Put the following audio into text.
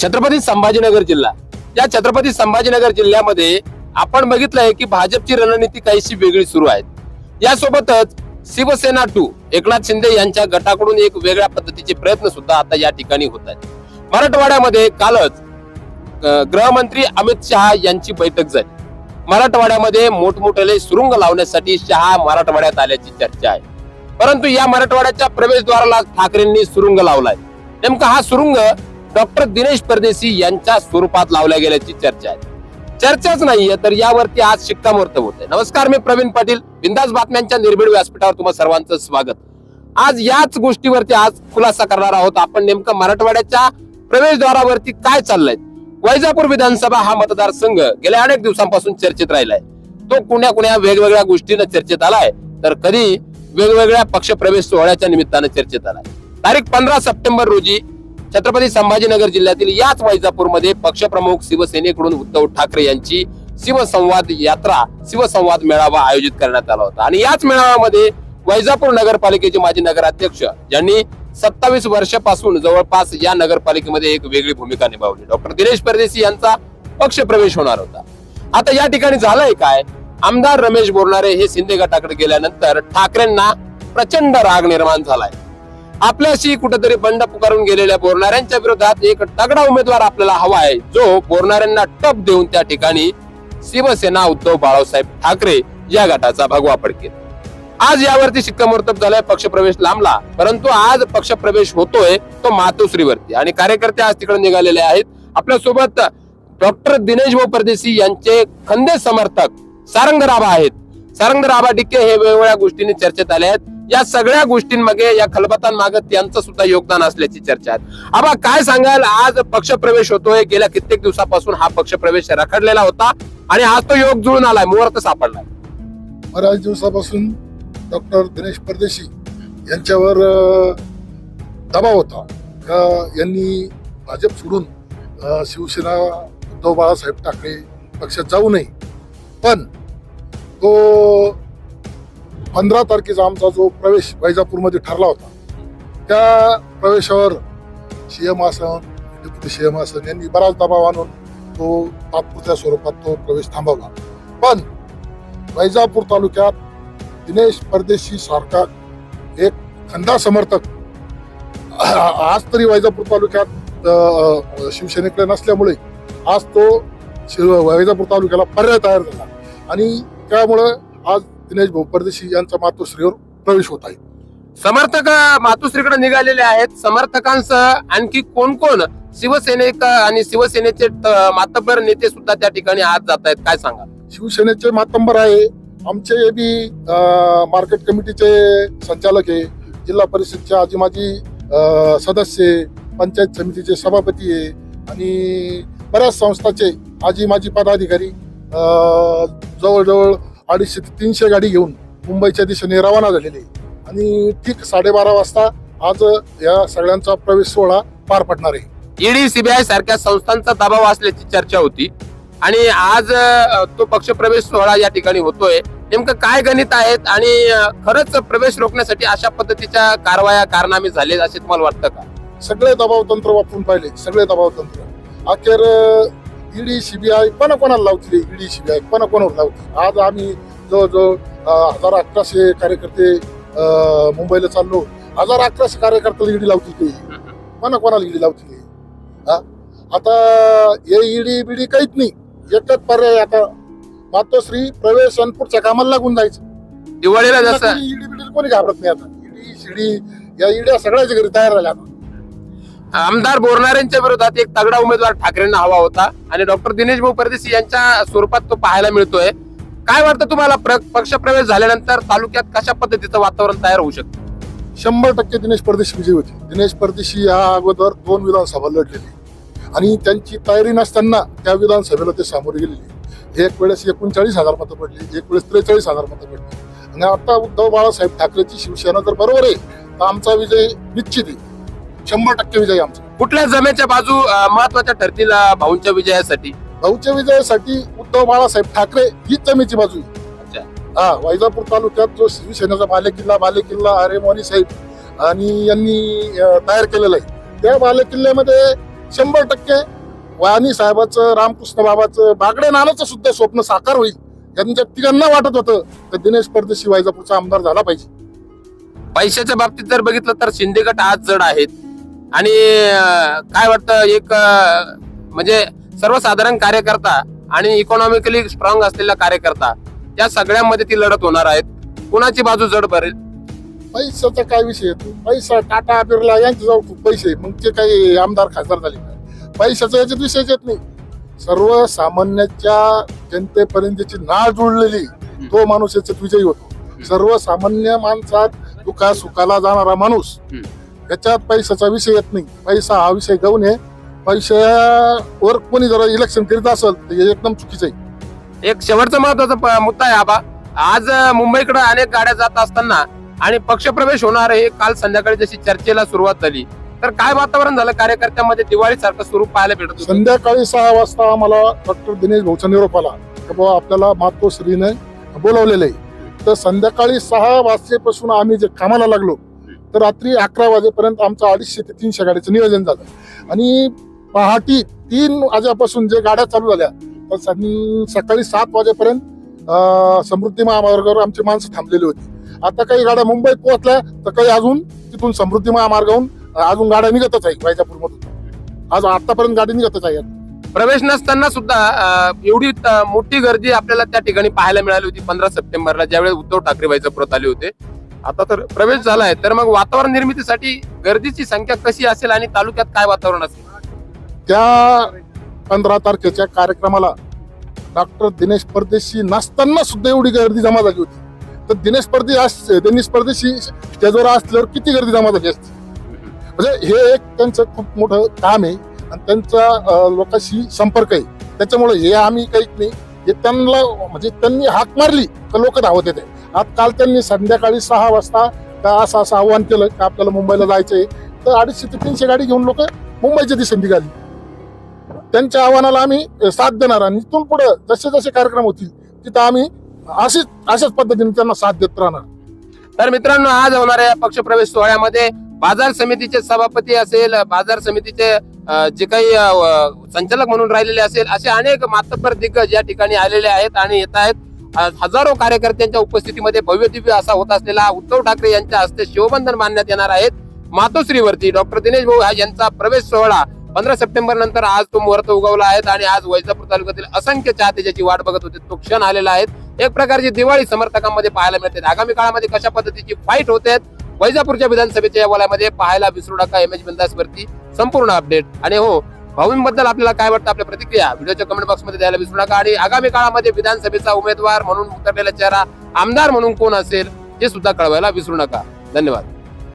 छत्रपती संभाजीनगर जिल्हा. या छत्रपती संभाजीनगर जिल्ह्यामध्ये आपण बघितलंय की भाजपची रणनीती काहीशी वेगळी सुरू आहे. यासोबतच शिवसेना टू एकनाथ शिंदे यांच्या गटाकडून एक वेगळ्या पद्धतीचे प्रयत्न सुद्धा आता या ठिकाणी होत आहेत. मराठवाड्यामध्ये कालच गृहमंत्री अमित शहा यांची बैठक झाली. मराठवाड्यामध्ये मोठमोठ्याले सुरुंग लावण्यासाठी शहा मराठवाड्यात आल्याची चर्चा आहे. परंतु या मराठवाड्याच्या प्रवेशद्वाराला ठाकरेंनी सुरुंग लावलाय. नेमका हा सुरुंग डॉक्टर दिनेश परदेशी यांच्या स्वरूपात लावल्या गेल्याची चर्चा आहे. चर्चाच नाहीये तर यावरती आज शिक्कामोर्तब होत आहे नमस्कार मी प्रवीण पाटील. बिंदास बातम्यांच्या निर्भीड व्यासपीठावर तुम्हा सर्वांचं स्वागत. आज याच गोष्टीवरती आज खुलासा करणार आहोत. आपण नेमकं मराठवाड्याच्या प्रवेशद्वारावरती काय चाललंय? वैजापूर विधानसभा हा मतदारसंघ गेल्या अनेक दिवसांपासून चर्चेत राहिलाय. तो कुण्या कुण्या वेगवेगळ्या गोष्टीनं चर्चेत आलाय. तर कधी वेगवेगळ्या पक्ष प्रवेश सोहळ्याच्या निमित्तानं चर्चेत आलाय. तारीख पंधरा सप्टेंबर रोजी छत्रपती संभाजीनगर जिल्ह्यातील याच वैजापूरमध्ये पक्षप्रमुख शिवसेनेकडून उद्धव ठाकरे यांची शिवसंवाद यात्रा शिवसंवाद मेळावा आयोजित करण्यात आला होता. आणि याच मेळाव्यामध्ये वैजापूर नगरपालिकेचे माजी नगराध्यक्ष ज्यांनी सत्तावीस वर्षापासून जवळपास या नगरपालिकेमध्ये एक वेगळी भूमिका निभावली. डॉक्टर दिनेश परदेशी यांचा पक्ष प्रवेश होणार होता. आता या ठिकाणी झालंय काय? आमदार रमेश बोरणारे हे शिंदे गटाकडे गेल्यानंतर ठाकरेंना प्रचंड राग निर्माण झालाय. आपल्याशी कुठेतरी बंड पुकारून गेलेल्या बोरणाऱ्यांच्या विरोधात एक तगडा उमेदवार आपल्याला हवा आहे जो बोरणाऱ्यांना टप देऊन त्या ठिकाणी शिवसेना उद्धव बाळासाहेब ठाकरे या गटाचा भगवा फडकेल. आज यावरती शिक्कामोर्तब झालाय पक्षप्रवेश लांबला परंतु आज पक्षप्रवेश होतोय तो मातोश्रीवरती. आणि कार्यकर्ते आज तिकडे निघालेले आहेत. आपल्यासोबत डॉक्टर दिनेश भाऊ परदेशी यांचे खंदे समर्थक सारंग राभा आहेत. सारंग राभा डिक्के हे वेगवेगळ्या गोष्टींनी चर्चेत आले आहेत. या सगळ्या गोष्टींमागे या खलबतांमागे त्यांचं सुद्धा योगदान असल्याची चर्चा आहे. आबा काय सांगाल? आज पक्षप्रवेश होतोय. गेल्या कित्येक दिवसापासून हा पक्षप्रवेश रखडलेला होता आणि आज तो योग जुळून आलाय. मुहूर्त सापडलाय. बऱ्याच दिवसापासून डॉक्टर दिनेश परदेशी यांच्यावर दबाव होता. का यांनी भाजप सोडून शिवसेना उद्धव बाळासाहेब ठाकरे पक्षात जाऊ नये. पण तो पंधरा तारखेचा आमचा जो प्रवेश वैजापूरमध्ये ठरला होता त्या प्रवेशावर सीएम आसन डेप्युटी सीएम आसन यांनी बराच दबाव आणून तो तात्पुरत्या स्वरूपात तो प्रवेश थांबवला. पण वैजापूर तालुक्यात दिनेश परदेशी सारखा एक खंदा समर्थक आज तरी वैजापूर तालुक्यात शिवसेनेकडे नसल्यामुळे आज तो शिव- वैजापूर तालुक्याला पर्याय तयार झाला. आणि त्यामुळं आज दिनेश भाऊ परदेशी यांचा मातोश्रीवर प्रवेश होत आहे. समर्थक मातोश्रीकडे निघालेले आहेत. समर्थकांसह आणखी कोण कोण शिवसेनेक आणि शिवसेनेचे मातब्बर नेते सुद्धा त्या ठिकाणी आज जात आहेत. काय सांगा शिवसेनेचे मातंबर आहे. आमचे बी मार्केट कमिटीचे संचालक आहे. जिल्हा परिषदचे आजी माजी सदस्य पंचायत समितीचे सभापती आहे. आणि बऱ्याच संस्थाचे आजी माजी पदाधिकारी जवळजवळ अडीचशे ते तीनशे गाडी घेऊन मुंबईच्या दिशेने रवाना झालेले. आणि ठीक साडेबारा वाजता आज या सगळ्यांचा प्रवेश सोहळा पार पडणार आहे. ईडी सीबीआय सारख्या संस्थांचा दबाव असल्याची चर्चा होती. आणि आज तो पक्षप्रवेश सोहळा या ठिकाणी होतोय. नेमकं काय गणित आहेत आणि खरंच प्रवेश रोखण्यासाठी अशा पद्धतीच्या कारवाया कारनामे झाले असे तुम्हाला वाटतं का? सगळे दबाव तंत्र वापरून पाहिले. सगळे दबाव तंत्र अखेर ईडी सीबीआय कोणा कोणाला लावतील? ईडी सीबीआय कोणा कोणावर लावतील? आज आम्ही जवळजवळ हजार अकराशे कार्यकर्ते मुंबईला चाललो. हजार अकराशे कार्यकर्त्याला ईडी लावतील ते. कोणा कोणाला ईडी लावतील हा? आता हे ईडी बिडी काहीच नाही. एकच पर्याय आता. मातोश्री प्रवेश आणि पुढच्या कामाला लागून जायचं. दिवाळीला जसं ईडी बिडी कोणी घाबरत नाही आता. ईडी सीडी या ईड्या सगळ्याच्या घरी तयार झाल्या आता. आमदार बोरणाऱ्यांच्या विरोधात एक तगडा उमेदवार ठाकरेंना हवा होता आणि डॉक्टर दिनेश भाऊ परदेशी यांच्या स्वरूपात तो पाहायला मिळतोय. काय वाटतं तुम्हाला? प्र- पक्षप्रवेश झाल्यानंतर तालुक्यात कशा पद्धतीचं वातावरण तयार होऊ शकतं? शंभर टक्के दिनेश परदेशी विजय होते. दिनेश परदेशी या अगोदर दोन विधानसभा लढलेली. आणि त्यांची तयारी नसताना त्या विधानसभेला ते सामोरे गेलेले. एक वेळेस एकोणचाळीस हजार मतं पडली एक वेळेस त्रेचाळीस हजार मतं पडली. आणि आता उद्धव बाळासाहेब ठाकरेची शिवसेना जर बरोबर आहे तर आमचा विजय निश्चित आहे. शंभर टक्के विजय आमचा. कुठल्या जमेच्या बाजू महत्त्वाच्या ठरतील भाऊंच्या विजयासाठी? भाऊच्या विजयासाठी उद्धव बाळासाहेब ठाकरे हीच जमेची बाजू हा वैजापूर तालुक्यात जो शिवसेनेचा बालेकिल्ला बालेकिल्ला आरे मोनी साहेब आणि यांनी तयार केलेला आहे. त्या बालेकिल्ल्यामध्ये शंभर टक्के वाणी साहेबाचं रामकृष्ण बाबाचं बागडे नानाचं सुद्धा स्वप्न साकार होईल. यांच्या तिघांना वाटत होतं तर दिनेश परदेशी वैजापूरचा आमदार झाला पाहिजे. पैशाच्या बाबतीत जर बघितलं तर शिंदे गट आज जड आहेत. आणि काय वाटतं एक म्हणजे सर्वसाधारण कार्यकर्ता आणि इकॉनॉमिकली स्ट्रॉंग असलेला कार्यकर्ता या सगळ्यांमध्ये ती लढत होणार आहेत. कुणाची बाजू जड भरेल पैशाचा काय विषय येतो पैसा टाटा बिर्ला जवळ खूप पैसे. मग ते काही आमदार खासदार झाले काय पैशाचा याच्यात विषयच येत नाही. सर्वसामान्याच्या जनतेपर्यंत ज्याची नाळ जुळलेली तो माणूस याच्यात विजयी होतो. सर्वसामान्य माणसात दुखा सुखाला जाणारा माणूस हम्म. याच्यात पैशाचा विषय येत नाही. पैसा हा विषय गौण आहे पैशावर कोणी जर इलेक्शन करीत असेल तर हे एकदम चुकीचं आहे. एक शेवटचा महत्त्वाचा मुद्दा आहे आबा. आज मुंबईकडे अनेक गाड्या जात असताना आणि पक्षप्रवेश होणार हे काल संध्याकाळी जशी चर्चेला सुरुवात झाली. तर काय वातावरण झालं? कार्यकर्त्यांमध्ये दिवाळी सारखं स्वरूप पाहायला भेटत संध्याकाळी सहा वाजता आम्हाला डॉक्टर दिनेश भाऊचा निरोप आला बाबा आपल्याला मातोश्रीने बोलावलेलं आहे. तर संध्याकाळी सहा वाजतेपासून आम्ही जे कामाला लागलो तर रात्री अकरा वाजेपर्यंत आमचं अडीचशे ते तीनशे गाड्याचं नियोजन झालं. आणि पहाटी तीन वाजेपासून जे गाड्या चालू झाल्या तर सकाळी सात वाजेपर्यंत समृद्धी महामार्गावर आमची माणसं थांबलेली होती. आता काही गाड्या मुंबईत पोहोचल्या तर काही अजून तिथून समृद्धी महामार्गाहून अजून गाड्या निघतच आहे वैजापूरमधून. आज आतापर्यंत गाडी निघतच आहे प्रवेश नसताना सुद्धा एवढी मोठी गर्दी आपल्याला त्या ठिकाणी पाहायला मिळाली होती पंधरा सप्टेंबरला ज्यावेळेस उद्धव ठाकरे वैजापुरात आले होते. आता तर प्रवेश झालाय. तर मग वातावरण निर्मितीसाठी गर्दीची संख्या कशी असेल आणि तालुक्यात काय वातावरण असेल? त्या पंधरा तारखेच्या कार्यक्रमाला डॉक्टर दिनेश परदेशी नसताना सुद्धा एवढी गर्दी जमा झाली होती. तर दिनेश परदेशी दिनेश परदेशी त्याजोरा असल्यावर किती गर्दी जमा झाली असते? म्हणजे हे एक त्यांचं खूप मोठं काम आहे आणि त्यांचा लोकांशी संपर्क आहे. त्याच्यामुळे हे आम्ही काहीच नाही. हे त्यांना म्हणजे त्यांनी हाक मारली तर लोक धावत येते आज काल त्यांनी संध्याकाळी सहा वाजता का असं असं आव्हान केलं की आपल्याला मुंबईला जायचंय तर अडीचशे ते तीनशे गाडी घेऊन लोक मुंबईच्या दिशेने निघाली. त्यांच्या आव्हानाला आम्ही साथ देणार आणि इथून पुढे जसे जसे कार्यक्रम होतील तिथं आम्ही अशीच अशाच पद्धतीने त्यांना साथ देत राहणार. तर मित्रांनो आज होणाऱ्या पक्षप्रवेश सोहळ्यामध्ये बाजार समितीचे सभापती असेल बाजार समितीचे जे काही संचालक म्हणून राहिलेले असेल असे अनेक मातब्बर दिग्गज या ठिकाणी आलेले आहेत आणि येत आहेत. हजारो कार्यकर्त्यांच्या उपस्थितीमध्ये भव्य दिव्य असा होत असलेला उद्धव ठाकरे यांच्या हस्ते शिवबंधन मानण्यात येणार आहेत. मातोश्रीवरती डॉक्टर दिनेश भाऊ हा यांचा प्रवेश सोहळा पंधरा सप्टेंबर नंतर आज तो मुहूर्त उगवला आहेत आणि आज वैजापूर तालुक्यातील असंख्य चाहते ज्याची वाट बघत होते. तो क्षण आलेला आहे. एक प्रकारची दिवाळी समर्थकांमध्ये पाहायला मिळते. आगामी काळामध्ये कशा पद्धतीची फाईट होते? वैजापूरच्या विधानसभेच्या या वलयामध्ये पाहायला विसरू नका. एम एच बिंदास वरती संपूर्ण अपडेट आणि हो भाऊंबद्दल आपल्याला काय वाटतं? आपल्या प्रतिक्रिया व्हिडिओच्या कमेंट बॉक्समध्ये द्यायला विसरू नका. आणि आगामी काळामध्ये विधानसभेचा उमेदवार म्हणून उतरलेला चेहरा आमदार म्हणून कोण असेल हे सुद्धा कळवायला विसरू नका. धन्यवाद.